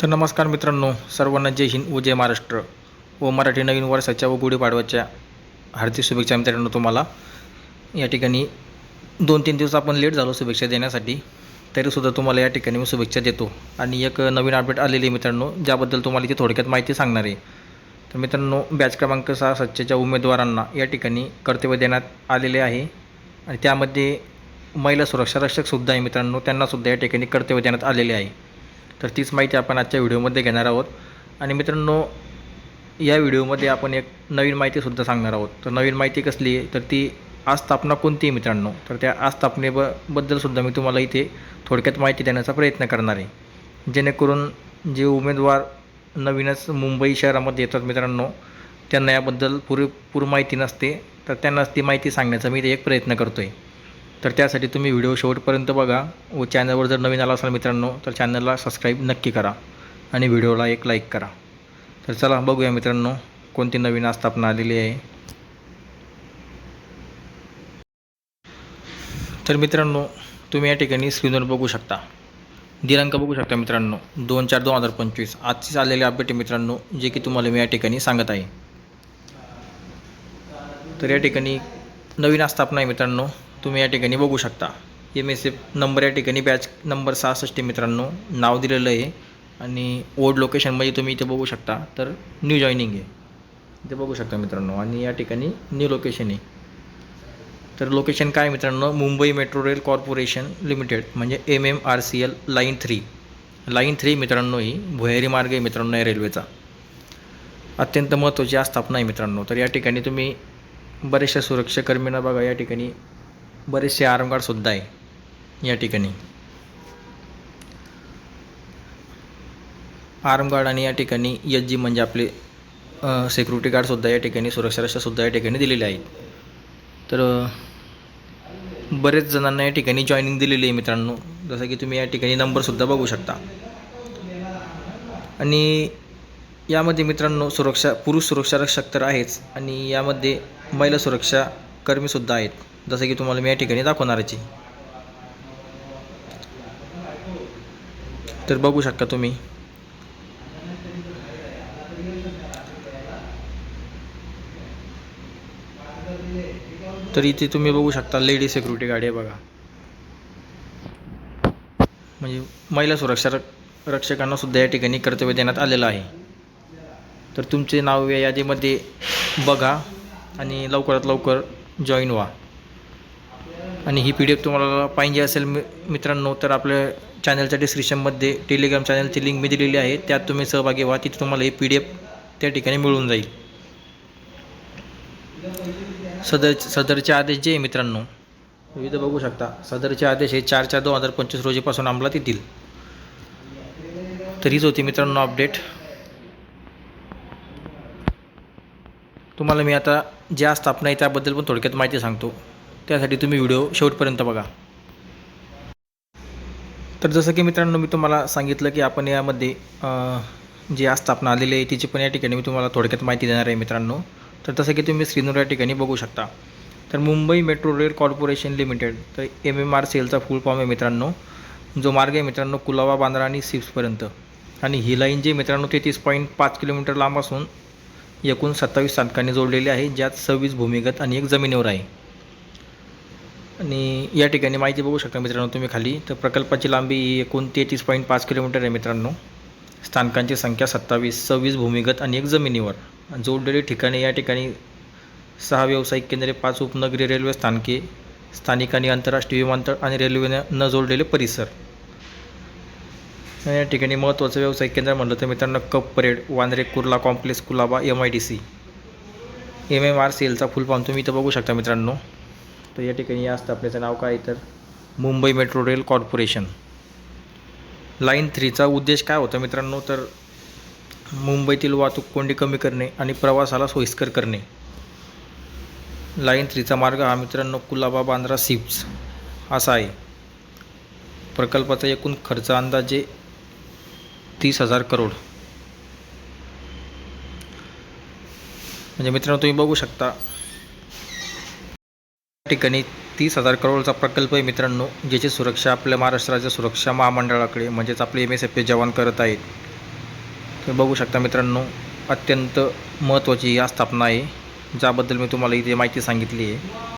तर नमस्कार मित्रांनो सर्वांना जय हिंद व जय महाराष्ट्र व मराठी नवीन वर्षाच्या व गुढीपाडव्याच्या हार्दिक शुभेच्छा मित्रांनो तुम्हाला. या ठिकाणी दोन तीन दिवस आपण लेट झालो शुभेच्छा देण्यासाठी तरीसुद्धा तुम्हाला या ठिकाणी मी शुभेच्छा देतो. आणि एक नवीन अपडेट आलेली आहे मित्रांनो ज्याबद्दल तुम्हाला इथे थोडक्यात माहिती सांगणार आहे. तर मित्रांनो बॅच क्रमांक सहा सच्चेच्या उमेदवारांना या ठिकाणी कर्तव्य देण्यात आलेले आहे. आणि त्यामध्ये महिला सुरक्षा रक्षकसुद्धा आहे मित्रांनो त्यांनासुद्धा या ठिकाणी कर्तव्य देण्यात आलेले आहे. तर तीच माहिती आपण आजच्या व्हिडिओमध्ये घेणार आहोत. आणि मित्रांनो या व्हिडिओमध्ये आपण एक नवीन माहितीसुद्धा सांगणार आहोत. तर नवीन माहिती कसली आहे? तर ती आस्थापना कोणती आहे मित्रांनो? तर त्या आस्थापनेब बद्दलसुद्धा मी तुम्हाला इथे थोडक्यात माहिती देण्याचा प्रयत्न करणार आहे. जेणेकरून जे उमेदवार नवीनच मुंबई शहरामध्ये येतात मित्रांनो त्यांना याबद्दल पुरेपूर माहिती नसते. तर त्यांनाच ती माहिती सांगण्याचा मी इथे एक प्रयत्न करतो आहे तर त्यासाठी तुम्ही व्हिडिओ शेवटपर्यंत बघा व चॅनलवर जर नवीन आला असाल मित्रांनो तर चॅनलला सबस्क्राईब नक्की करा आणि व्हिडिओला एक लाईक करा. तर चला बघूया मित्रांनो कोणती नवीन आस्थापना आलेली आहे. तर मित्रांनो तुम्ही या ठिकाणी स्क्रीनवर बघू शकता. दिनांक बघू शकता मित्रांनो दोन चार दोन हजार पंचवीस. आजचीच आलेली अपडेट आहे मित्रांनो जे की तुम्हाला मी या ठिकाणी सांगत आहे. तर या ठिकाणी नवीन आस्थापना आहे मित्रांनो तुम्ही या ठिकाणी बघू शकता. एम एस एफ नंबर या ठिकाणी बॅच नंबर सहासष्ट मित्रांनो. नाव दिलेलं आहे. आणि ओल्ड लोकेशनमध्ये तुम्ही इथे बघू शकता. तर न्यू जॉईनिंग आहे. इथे बघू शकता मित्रांनो. आणि या ठिकाणी न्यू लोकेशन आहे. तर लोकेशन काय मित्रांनो? Mumbai metro rail corporation limited म्हणजे M M R C L line three line three मित्रांनो ही भुयारी मार्ग आहे मित्रांनो या रेल्वेचा अत्यंत महत्त्वाची आस्थापना आहे मित्रांनो. तर या ठिकाणी तुम्ही बरेचशा सुरक्षाकर्मींना बघा. या ठिकाणी बरेचसे आरामगाडसुद्धा आहे या ठिकाणी. आरामगाड आणि या ठिकाणी एच जी म्हणजे आपले सेक्युरिटी गार्डसुद्धा या ठिकाणी सुरक्षा रक्षासुद्धा या ठिकाणी दिलेले आहेत. तर बरेच जणांना या ठिकाणी जॉईनिंग दिलेली आहे मित्रांनो. जसं की तुम्ही या ठिकाणी नंबरसुद्धा बघू शकता. आणि यामध्ये मित्रांनो सुरक्षा पुरुष सुरक्षा रक्षक तर आहेच. आणि यामध्ये महिला सुरक्षा कर्मीसुद्धा आहेत. जसं की तुम्हाला मी या ठिकाणी दाखवणारच आहे. तर बघू शकता तुम्ही. तर इथे तुम्ही बघू शकता लेडी सिक्युरिटी गाडी आहे बघा. म्हणजे महिला सुरक्षा रक्षकांना सुद्धा या ठिकाणी कर्तव्य देण्यात आलेलं आहे. तर तुमचे नाव या यादीमध्ये बघा आणि लवकरात लवकर जॉईन व्हा. आणि ही पी डी एफ तुम्हाला पाहिजे असेल मि मित्रांनो तर आपल्या चॅनलच्या डिस्क्रिप्शनमध्ये टेलिग्राम चॅनलची लिंक मी दिलेली आहे. त्यात तुम्ही सहभागी व्हा. तिथे तुम्हाला ही पी डी एफ त्या ठिकाणी मिळून जाईल. सदर सदरचे आदेश जे आहे मित्रांनो विविध बघू शकता. सदरचे आदेश हे चार चार दोन हजार पंचवीस रोजीपासून अंमलात येतील. तर हीच होती मित्रांनो अपडेट तुम्हाला मी आता ज्या स्थापना आहे त्याबद्दल पण थोडक्यात माहिती सांगतो. त्यासाठी तुम्ही व्हिडिओ शेवटपर्यंत बघा. तर जसं की मित्रांनो मी तुम्हाला सांगितलं की आपण यामध्ये जी आस्थापना आलेली आहे तिची पण या ठिकाणी मी तुम्हाला थोडक्यात माहिती देणार आहे मित्रांनो. तर तसं की तुम्ही स्क्रीनवर या ठिकाणी बघू शकता. तर Mumbai metro rail corporation limited तर एम एम आर सेलचा फुल फॉर्म आहे मित्रांनो. जो मार्ग आहे मित्रांनो कुलावा बांद्रा आणि सिप्सपर्यंत आणि ही लाईन जी मित्रांनो तेहतीस पॉईंट पाच किलोमीटर लांब असून एकूण सत्तावीस स्थानकांनी जोडलेली आहे ज्यात सव्वीस भूमिगत आणि एक जमिनीवर आहे. आणि या ठिकाणी माहिती बघू शकता मित्रांनो तुम्ही खाली. तर प्रकल्पाची लांबी ही एकूण तेहतीस पॉईंट पाच किलोमीटर आहे मित्रांनो. स्थानकांची संख्या सत्तावीस सव्वीस भूमिगत आणि एक जमिनीवर. जोडलेली ठिकाणे या ठिकाणी सहा व्यावसायिक केंद्रे पाच उपनगरी रेल्वे स्थानके स्थानिक आणि आंतरराष्ट्रीय विमानतळ आणि रेल्वेने न जोडलेले परिसर. या ठिकाणी महत्त्वाचं व्यावसायिक केंद्र म्हटलं तर मित्रांनो Cuffe Parade Vandre Kurla complex Colaba M I D C M M R C एलचा full form तुम्ही इथं बघू शकता मित्रांनो. तर या ठिकाणी या स्थापनेचं नाव काय आहे तर? Mumbai metro rail corporation. Line थ्रीचा उद्देश काय होता मित्रांनो? तर मुंबईतील वाहतूक कोंडी कमी करणे आणि प्रवासाला सोयीस्कर करणे. लाईन थ्रीचा मार्ग हा मित्रांनो कुलाबा बांद्रा सिप्स असा आहे. प्रकल्पाचा एकूण खर्च अंदाजे तीस हजार करोड. म्हणजे मित्रांनो तुम्ही बघू शकता ठिकाणी तीस हजार करोडचा प्रकल्प आहे मित्रांनो ज्याची सुरक्षा आपल्या महाराष्ट्र राज्य सुरक्षा महामंडळाकडे म्हणजेच आपले एम एस एफ जवान करत आहेत. तुम्ही बघू शकता मित्रांनो अत्यंत महत्त्वाची ही आस्थापना आहे ज्याबद्दल मी तुम्हाला इथे माहिती सांगितली आहे.